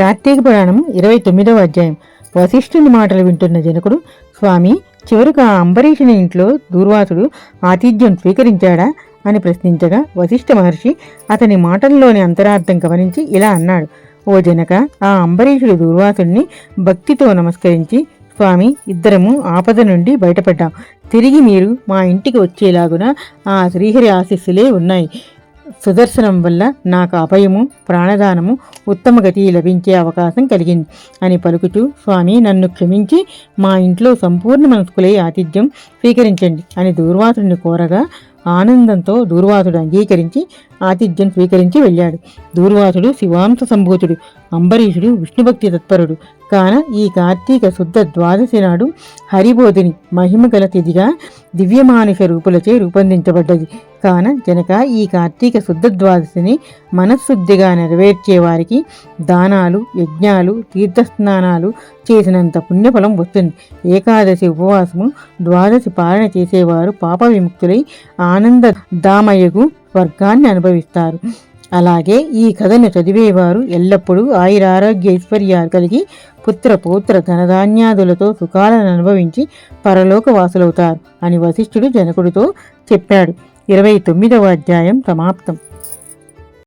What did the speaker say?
కార్తీక పురాణం ఇరవై తొమ్మిదవ అధ్యాయం. వశిష్ఠుని మాటలు వింటున్న జనకుడు స్వామి చివరకు ఆ అంబరీషుని ఇంట్లో దూర్వాసుడు ఆతిథ్యం స్వీకరించాడా? అని ప్రశ్నించగా వశిష్ఠ మహర్షి అతని మాటల్లోని అంతరార్థం గమనించి ఇలా అన్నాడు ఓ జనక ఆ అంబరీషుడు దూర్వాసుడిని భక్తితో నమస్కరించి స్వామి ఇద్దరము ఆపద నుండి బయటపడ్డాం. తిరిగి మీరు మా ఇంటికి వచ్చేలాగున ఆ శ్రీహరి ఆశీస్సులే ఉన్నాయి. సుదర్శనం వల్ల నాకు అభయము ప్రాణదానము ఉత్తమ గతి లభించే అవకాశం కలిగింది అని పలుకుతూ స్వామి నన్ను క్షమించి మా ఇంట్లో సంపూర్ణ మనస్కులై ఆతిథ్యం స్వీకరించండి అని దూర్వాసుడిని కోరగా ఆనందంతో దూర్వాసుడు అంగీకరించి ఆతిథ్యం స్వీకరించి వెళ్ళాడు. దూర్వాసుడు శివాంశ సంభూతుడు అంబరీషుడు విష్ణుభక్తి తత్పరుడు. కాన ఈ కార్తీక శుద్ధ ద్వాదశి నాడు హరిబోధిని మహిమ గల తిథిగా దివ్యమానుష రూపులచే రూపొందించబడ్డది. కాన జనక ఈ కార్తీక శుద్ధ ద్వాదశిని మనశ్శుద్ధిగా నెరవేర్చే వారికి దానాలు యజ్ఞాలు తీర్థస్నానాలు చేసినంత పుణ్యఫలం వస్తుంది. ఏకాదశి ఉపవాసము ద్వాదశి పాలన చేసేవారు పాప విముక్తులై ఆనంద దామయ్యకు స్వర్గాన్ని అనుభవిస్తారు. అలాగే ఈ కథను చదివేవారు ఎల్లప్పుడూ ఆయురారోగ్య ఐశ్వర్యాలు కలిగి పుత్ర పౌత్ర ధనధాన్యాదులతో సుఖాలను అనుభవించి పరలోక వాసులవుతారు అని వశిష్ఠుడు జనకుడితో చెప్పాడు. ఇరవై తొమ్మిదవ అధ్యాయం సమాప్తం.